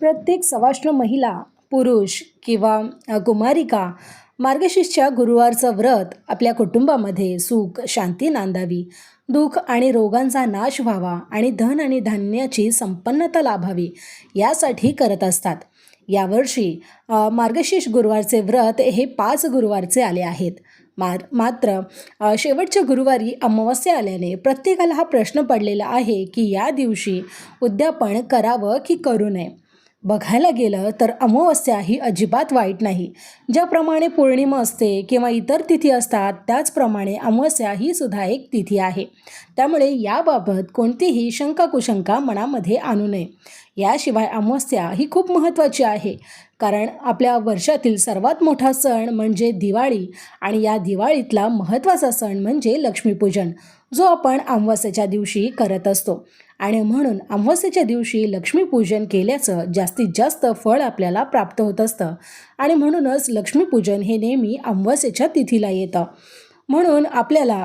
प्रत्येक सवाष्ण महिला पुरुष किंवा कुमारिका मार्गशीर्षच्या गुरुवारचं व्रत आपल्या कुटुंबामध्ये सुख शांती नांदावी. दुःख आणि रोगांचा नाश व्हावा आणि धन आणि धान्याची संपन्नता लाभावी यासाठी करत असतात. यावर्षी मार्गशीर्ष गुरुवारचे व्रत हे पाच गुरुवारचे आले आहेत. मार मात्र शेवटच्या गुरुवारी अमावस्या आल्याने प्रत्येकाला हा प्रश्न पडलेला आहे की या दिवशी उद्यापन करावं की करू नये? बघायला गेलं तर अमावस्या ही अजिबात वाईट नाही. ज्याप्रमाणे पौर्णिमा असते किंवा इतर तिथी असतात त्याचप्रमाणे अमावस्या ही सुद्धा एक तिथी आहे. त्यामुळे याबाबत कोणतीही शंका कुशंका मनामध्ये आणू नये. याशिवाय अमावस्या ही खूप महत्त्वाची आहे. कारण आपल्या वर्षातील सर्वात मोठा सण म्हणजे दिवाळी आणि या दिवाळीतला महत्त्वाचा सण म्हणजे लक्ष्मीपूजन जो आपण अमावस्येच्या दिवशी करत असतो. आणि म्हणून अमावस्येच्या दिवशी लक्ष्मीपूजन केल्याचं जास्तीत जास्त फळ आपल्याला प्राप्त होत असतं. आणि म्हणूनच लक्ष्मीपूजन हे नेहमी अमावस्येच्या तिथीला येतं. म्हणून आपल्याला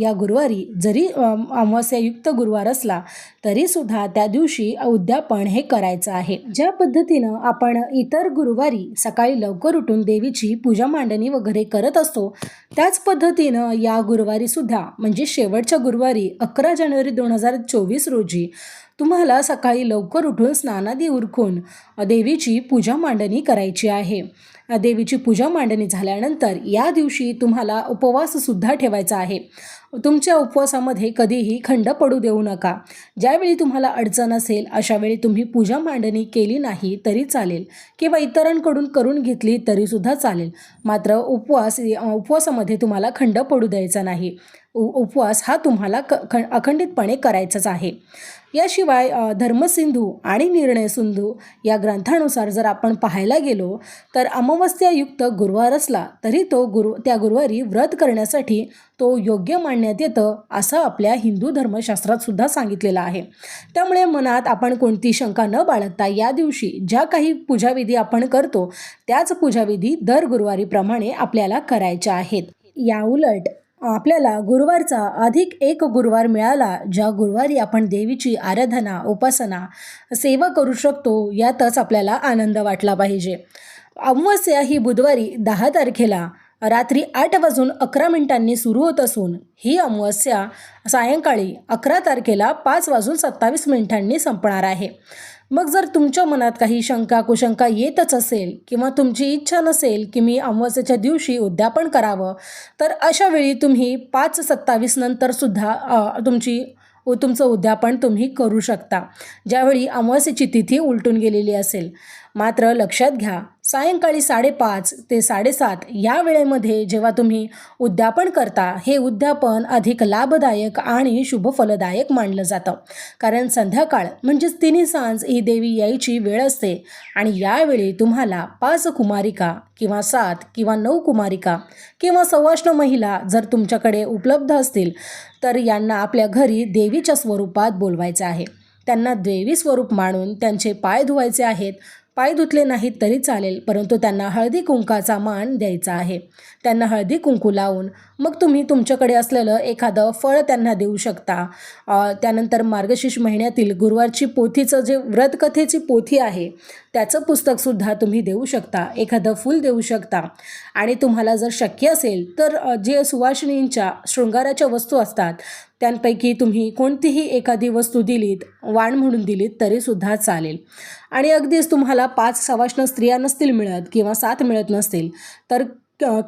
या गुरुवारी जरी अमावस्यायुक्त गुरुवार असला तरीसुद्धा त्या दिवशी उद्यापन हे करायचं आहे. ज्या पद्धतीनं आपण इतर गुरुवारी सकाळी लवकर उठून देवीची पूजा मांडणी वगैरे करत असतो त्याच पद्धतीनं या गुरुवारीसुद्धा म्हणजे शेवटच्या गुरुवारी अकरा जानेवारी दोन हजार चोवीस रोजी तुम्हाला सकाळी लवकर उठून स्नानादी उरकून देवीची पूजा मांडणी करायची आहे. देवीची पूजा मांडणी झाल्यानंतर या दिवशी तुम्हाला उपवाससुद्धा ठेवायचा आहे. तुमच्या उपवासामध्ये कधीही खंड पडू देऊ नका. ज्यावेळी तुम्हाला अडचण असेल अशावेळी तुम्ही पूजा मांडणी केली नाही तरी चालेल. किंवा इतरांकडून करून घेतली तरीसुद्धा चालेल. मात्र उपवास उपवासामध्ये तुम्हाला खंड पडू द्यायचा नाही. उ उपवास हा तुम्हाला क ख अखंडितपणे करायचाच आहे. याशिवाय धर्मसिंधू आणि निर्णय सिंधू या ग्रंथानुसार जर आपण पाहायला गेलो तर अमावस्यायुक्त गुरुवार असला तरी तो गुरु त्या गुरुवारी व्रत करण्यासाठी तो योग्य मानण्यात येतं असं आपल्या हिंदू धर्मशास्त्रात सुद्धा सांगितलेलं आहे. त्यामुळे मनात आपण कोणती शंका न बाळगता या दिवशी ज्या काही पूजाविधी आपण करतो त्याच पूजाविधी दर गुरुवारीप्रमाणे आपल्याला करायच्या आहेत. याउलट आपल्याला गुरुवारचा अधिक एक गुरुवार मिळाला ज्या गुरुवारी आपण देवीची आराधना उपासना सेवा करू शकतो यातच आपल्याला आनंद वाटला पाहिजे. अमावस्या ही बुधवारी दहा तारखेला रात्री आठ वाजून अकरा मिनिटांनी सुरू होत असून ही अमावस्या सायंकाळी अकरा तारखेला पाच वाजून सत्तावीस मिनिटांनी संपणार आहे. मग जर तुमच्या मनात काही शंका कुशंका येतच असेल किंवा तुमची इच्छा नसेल की मी अमावस्येच्या दिवशी उद्यापन करावं तर अशा वेळी तुम्ही पाच सत्तावीस नंतरसुद्धा तुमची उ तुमचं उद्यापन तुम्ही करू शकता. ज्यावेळी अमावस्येची तिथी उलटून गेलेली असेल. मात्र लक्षात घ्या सायंकाळी साडेपाच ते साडेसात या वेळेमध्ये जेव्हा तुम्ही उद्यापन करता हे उद्यापन अधिक लाभदायक आणि शुभफलदायक मानलं जातं. कारण संध्याकाळ म्हणजेच तिन्ही सांज ही देवी यायची वेळ असते आणि यावेळी तुम्हाला पाच कुमारिका किंवा सात किंवा नऊ कुमारिका किंवा सवाष्ण महिला जर तुमच्याकडे उपलब्ध असतील तर यांना आपल्या घरी देवीच्या स्वरूपात बोलवायचं आहे. त्यांना देवी स्वरूप मानून त्यांचे पाय धुवायचे आहेत. पाय धुतले नाहीत तरी चालेल परंतु त्यांना हळदी कुंकाचा मान द्यायचा आहे. त्यांना हळदी कुंकू लावून मग तुम्ही तुमच्याकडे असलेलं एखादं फळ त्यांना देऊ शकता. त्यानंतर मार्गशीर्ष महिन्यातील गुरुवारची पोथीचं जे व्रतकथेची पोथी आहे त्याचं पुस्तकसुद्धा तुम्ही देऊ शकता एखादं फूल देऊ शकता. आणि तुम्हाला जर शक्य असेल तर जे सुवासिनींच्या शृंगाराच्या वस्तू असतात त्यांपैकी तुम्ही कोणतीही एखादी वस्तू दिलीत वाण म्हणून दिलीत तरीसुद्धा चालेल. आणि अगदीच तुम्हाला पाच सवाष्ण स्त्रिया नसतील मिळत किंवा सात मिळत नसतील तर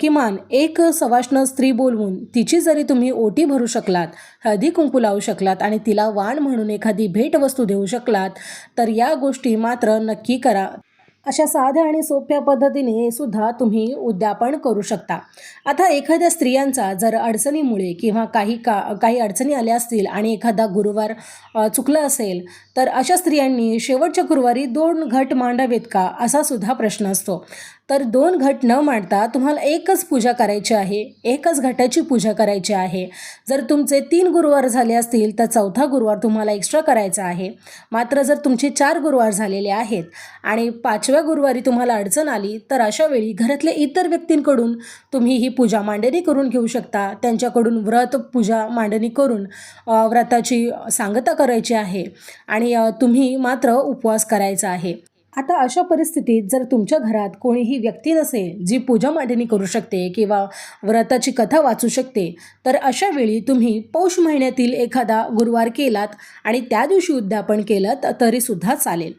किमान एक सवाष्ण स्त्री बोलवून तिची जरी तुम्ही ओटी भरू शकलात हळदी कुंकू लावू शकलात आणि तिला वाण म्हणून एखादी भेटवस्तू देऊ शकलात तर या गोष्टी मात्र नक्की करा. अशा साध्या आणि सोप्या पद्धतीने सुद्धा तुम्ही उद्यापन करू शकता. आता एखाद्या स्त्रियांचा जर अडचणीमुळे किंवा काही का काही अडचणी आल्या असतील आणि एखादा गुरुवार चुकला असेल तर अशा स्त्रियांनी शेवटच्या गुरुवारी दोन घट मांडावेत का असा सुद्धा प्रश्न असतो. तर दोन घट न मांडता तुम्हाला एकच पूजा करायची आहे. एकच घटाची पूजा करायची आहे. जर तुमचे तीन गुरुवार झाले असतील तर चौथा गुरुवार तुम्हाला एक्स्ट्रा करायचा आहे. मात्र जर तुमचे चार गुरुवार झालेले आहेत आणि पाचव्या गुरुवारी तुम्हाला अडचण आली तर अशा वेळी घरातल्या इतर व्यक्तींकडून तुम्ही ही पूजा मांडणी करून घेऊ शकता. त्यांच्याकडून व्रत पूजा मांडणी करून व्रताची सांगता करायची आहे. आणि तुम्ही मात्र उपवास करायचा आहे. आता अशा परिस्थितीत जर तुमच्या घरात कोणीही व्यक्ती नसेल जी पूजा मांडणी करू शकते किंवा व्रताची कथा वाचू शकते तर अशा वेळी तुम्ही पौष महिन्यातील एखादा गुरुवार केलात आणि त्या दिवशी उद्यापन केलं तरीसुद्धा चालेल.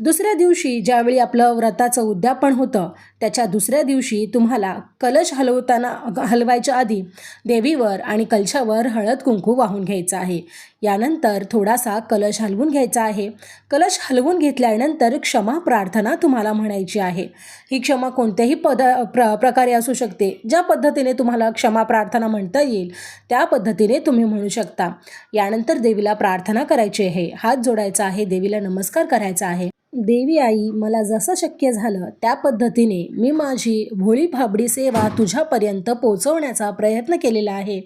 दुसऱ्या दिवशी ज्यावेळी आपलं व्रताचं उद्यापन होतं त्याच्या दुसऱ्या दिवशी तुम्हाला कलश हलवताना हलवायच्या आधी देवीवर आणि कलशावर हळद कुंकू वाहून घ्यायचं आहे. यानंतर थोडासा कलश हलवून घ्यायचा आहे. कलश हलवून घेतल्यानंतर क्षमा प्रार्थना तुम्हाला म्हणायची आहे. ही क्षमा कोणत्याही पद प्र प्रकारे असू शकते. ज्या पद्धतीने तुम्हाला क्षमा प्रार्थना म्हणता येईल त्या पद्धतीने तुम्ही म्हणू शकता. यानंतर देवीला प्रार्थना करायची आहे. हात जोडायचा आहे. देवीला नमस्कार करायचा आहे. देवी आई मला जसं शक्य झालं त्या पद्धतीने मी माझी भोळी भाबडी सेवा तुझ्यापर्यंत पोहोचवण्याचा प्रयत्न केलेला आहे.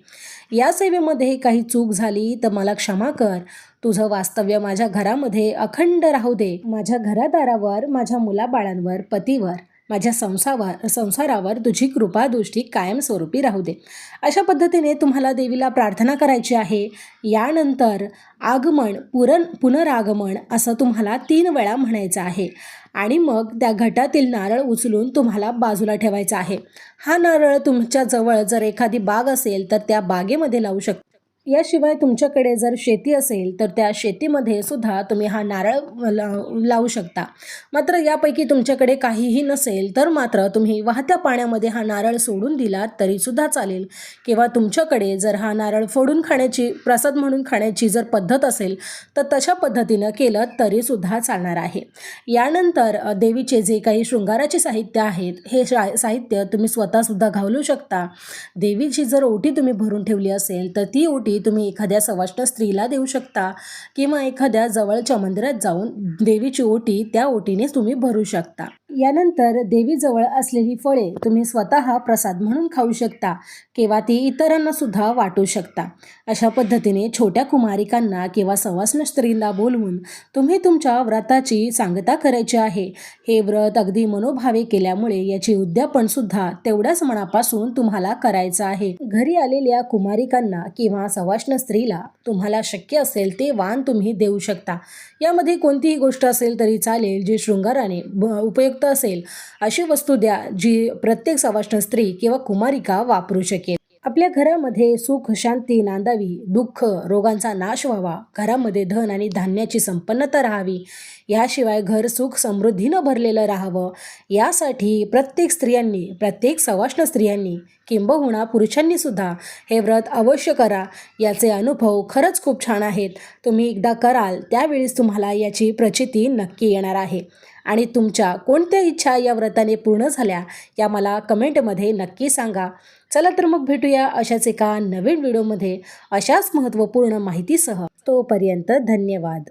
या सेवेमध्ये काही चूक झाली तर मला क्षमा कर. तुझं वास्तव्य माझ्या घरामध्ये अखंड राहू दे. माझ्या घरादारावर माझ्या मुलाबाळांवर पतीवर. माझ्या संसावा संसारावर तुझी कृपादृष्टी कायमस्वरूपी राहू दे. अशा पद्धतीने तुम्हाला देवीला प्रार्थना करायची आहे. यानंतर आगमन पुरन पुनरागमन असं तुम्हाला तीन वेळा म्हणायचं आहे. आणि मग त्या घटातील नारळ उचलून तुम्हाला बाजूला ठेवायचा आहे. हा नारळ तुमच्या जवळ जर एखादी बाग असेल तर त्या बागेमध्ये लावू शकता. याशिवाय तुमच्याकडे जर शेती असेल तर त्या शेतीमध्ये सुद्धा तुम्ही हा नारळ लाव लावू शकता. मात्र यापैकी तुमच्याकडे काहीही नसेल तर मात्र तुम्ही वाहत्या पाण्यामध्ये हा नारळ सोडून दिलात तरीसुद्धा चालेल. किंवा तुमच्याकडे जर हा नारळ फोडून खाण्याची प्रसाद म्हणून खाण्याची जर पद्धत असेल तर तशा पद्धतीनं केलं तरीसुद्धा चालणार आहे. यानंतर देवीचे जे काही शृंगाराचे साहित्य आहेत हे शा साहित्य तुम्ही स्वतःसुद्धा घालू शकता. देवीची जर ओटी तुम्ही भरून ठेवली असेल तर ती ओटी तुम्ही एखाद्या सवाष्ण स्त्रीला देऊ शकता किंवा एखाद्या जवळच्या मंदिरात जाऊन देवीची ओटी त्या ओटीने तुम्ही भरू शकता. यानंतर देवीजवळ असलेली फळे तुम्ही स्वतः प्रसाद म्हणून खाऊ शकता किंवा ती इतरांना सुद्धा वाटू शकता. अशा पद्धतीने छोट्या कुमारिकांना किंवा सवाष्ण स्त्रीला बोलवून तुम्ही तुमच्या व्रताची सांगता करायची आहे. हे व्रत अगदी मनोभावे केल्यामुळे याची उद्यापन सुद्धा तेवढ्याच मनापासून तुम्हाला करायचं आहे. घरी आलेल्या कुमारिकांना किंवा सवाष्ण स्त्रीला तुम्हाला शक्य असेल ते वाण तुम्ही देऊ शकता. यामध्ये कोणतीही गोष्ट असेल तरी चालेल जी शृंगाराने उपयुक्त असेल अशी वस्तू द्या जी प्रत्येक सवाष्ण स्त्री किंवा कुमारिका वापरू शकेल. आपल्या घरामध्ये सुख शांती नांदावी दुःख रोगांचा नाश व्हावा घरामध्ये धन आणि धान्याची संपन्नता राहावी याशिवाय घर सुख समृद्धीनं भरलेलं राहावं. यासाठी प्रत्येक स्त्रियांनी प्रत्येक सवाष्ण स्त्रियांनी किंबहुना पुरुषांनी सुद्धा हे व्रत अवश्य करा. याचे अनुभव खरंच खूप छान आहेत. तुम्ही एकदा कराल त्यावेळीच तुम्हाला याची प्रचिती नक्की येणार आहे. आणि तुमच्या कोणत्या इच्छा या व्रताने पूर्ण झाल्या या मला कमेंटमध्ये नक्की सांगा. चला तर मग भेटूया अशाच एका नवीन व्हिडिओमध्ये अशाच महत्त्वपूर्ण माहितीसह. तोपर्यंत धन्यवाद.